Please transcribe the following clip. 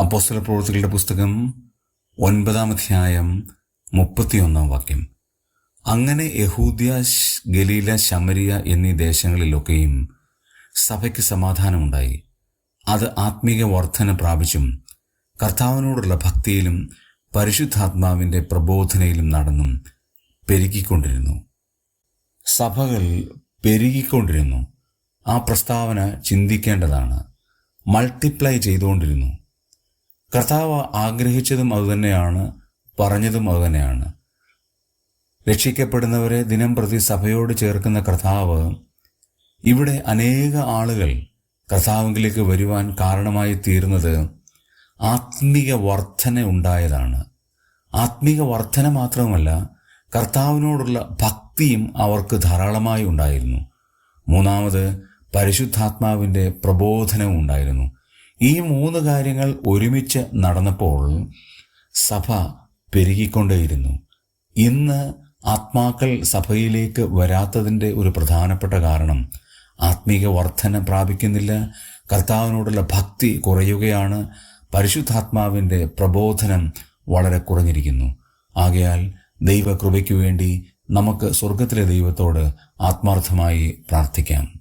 അപ്പോസ്തല പ്രവൃത്തികളുടെ പുസ്തകം ഒൻപതാം അധ്യായം മുപ്പത്തിയൊന്നാം വാക്യം. അങ്ങനെ യഹൂദ്യ ഗലീല ശമരിയ എന്നീ ദേശങ്ങളിലൊക്കെയും സഭയ്ക്ക് സമാധാനമുണ്ടായി. അത് ആത്മീക വർധന പ്രാപിച്ചും കർത്താവിനോടുള്ള ഭക്തിയിലും പരിശുദ്ധാത്മാവിന്റെ പ്രബോധനയിലും നടന്നും പെരുകിക്കൊണ്ടിരുന്നു. സഭകൾ പെരുകിക്കൊണ്ടിരുന്നു. ആ പ്രസ്താവന ചിന്തിക്കേണ്ടതാണ്. മൾട്ടിപ്ലൈ ചെയ്തുകൊണ്ടിരുന്നു. കർത്താവ് ആഗ്രഹിച്ചതും അതുതന്നെയാണ് പറഞ്ഞതും അതുതന്നെയാണ്. രക്ഷിക്കപ്പെടുന്നവരെ ദിനം പ്രതി സഭയോട് ചേർക്കുന്ന കർത്താവ് ഇവിടെ അനേക ആളുകൾ കർത്താവിലേക്ക് വരുവാൻ കാരണമായി തീരുന്നത് ആത്മീക വർധന ഉണ്ടായതാണ്. ആത്മീക വർധന മാത്രമല്ല കർത്താവിനോടുള്ള ഭക്തിയും അവർക്ക് ധാരാളമായി ഉണ്ടായിരുന്നു. മൂന്നാമത് പരിശുദ്ധാത്മാവിന്റെ പ്രബോധനവും ഉണ്ടായിരുന്നു. ഈ മൂന്ന് കാര്യങ്ങൾ ഒരുമിച്ച് നടന്നപ്പോൾ സഭ പെരുകിക്കൊണ്ടേയിരുന്നു. ഇന്ന് ആത്മാക്കൾ സഭയിലേക്ക് വരാത്തതിന്റെ ഒരു പ്രധാനപ്പെട്ട കാരണം ആത്മീക വർധന പ്രാപിക്കുന്നില്ല കർത്താവിനോടുള്ള ഭക്തി കുറയുകയാണ് പരിശുദ്ധാത്മാവിന്റെ പ്രബോധനം വളരെ കുറഞ്ഞിരിക്കുന്നു. ആകയാൽ ദൈവകൃപയ്ക്കു വേണ്ടി നമുക്ക് സ്വർഗത്തിലെ ദൈവത്തോട് ആത്മാർത്ഥമായി പ്രാർത്ഥിക്കാം.